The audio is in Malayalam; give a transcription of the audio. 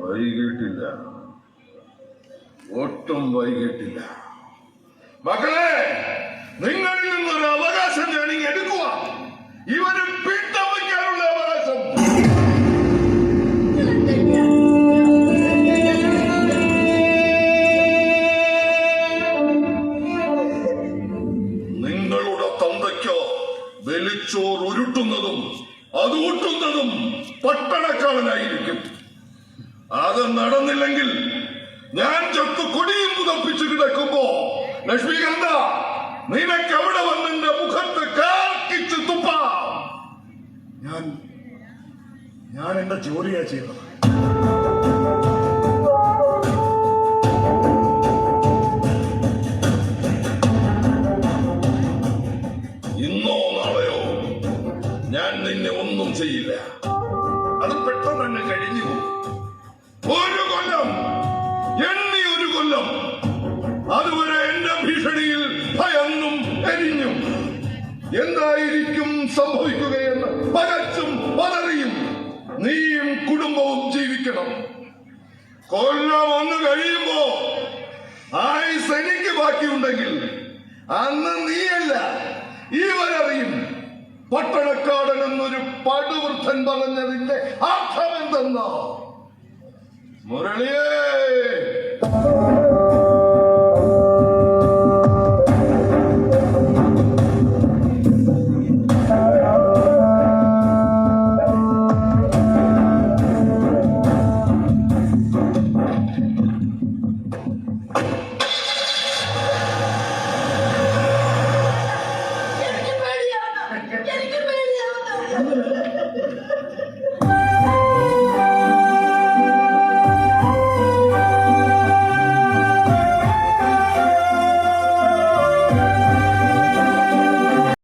വൈകിട്ടില്ല. ഒട്ടും വൈകിട്ടില്ല. മക്കളെ നിങ്ങളിൽ നിന്നൊരു അവകാശം ഇങ്ങ് എടുക്കുക ഇവരും പിട്ടവയ്ക്കാനുള്ള അവകാശം. നിങ്ങളുടെ തന്തയ്ക്കോ വെളിച്ചോർ ഉരുട്ടുന്നതും അത് ഊട്ടുന്നതും പട്ടണക്കാരനായിരിക്കും. അത് നടന്നില്ലെങ്കിൽ ഞാൻ ചത്തു കൊടിയും പുതപ്പിച്ചു കിടക്കുമ്പോ ലക്ഷ്മികന്ത നിനക്ക് എവിടെ വന്നിന്റെ മുഖത്ത് കാർക്കിച്ച് തുപ്പാ? ഞാൻ ഞാൻ എന്റെ ജോലിയാ ചെയ്തത് ഇന്നോ നാളെയോ ഞാൻ നിന്നെ ഒന്നും ചെയ്യില്ല. അത് പെട്ടെന്ന് തന്നെ കഴിഞ്ഞു പോകും. എണ്ണി ഒരു കൊല്ലം. അതുവരെ എന്റെ ഭീഷണിയിൽ ഭയന്നും എരിഞ്ഞും. എന്തായിരിക്കും സംഭവിക്കുകയെന്ന് പകച്ചും പതറിയും നീയും കുടുംബവും ജീവിക്കണം. കൊല്ലം ഒന്ന് കഴിയുമ്പോ ആയുസ് എനിക്ക് ബാക്കിയുണ്ടെങ്കിൽ അന്ന് നീയല്ല ഇവരറിയും. പട്ടണക്കാടൻ എന്നൊരു പടുവൃദ്ധൻ പറഞ്ഞതിന്റെ അർത്ഥമെന്തെന്നോ? മുരളിയേ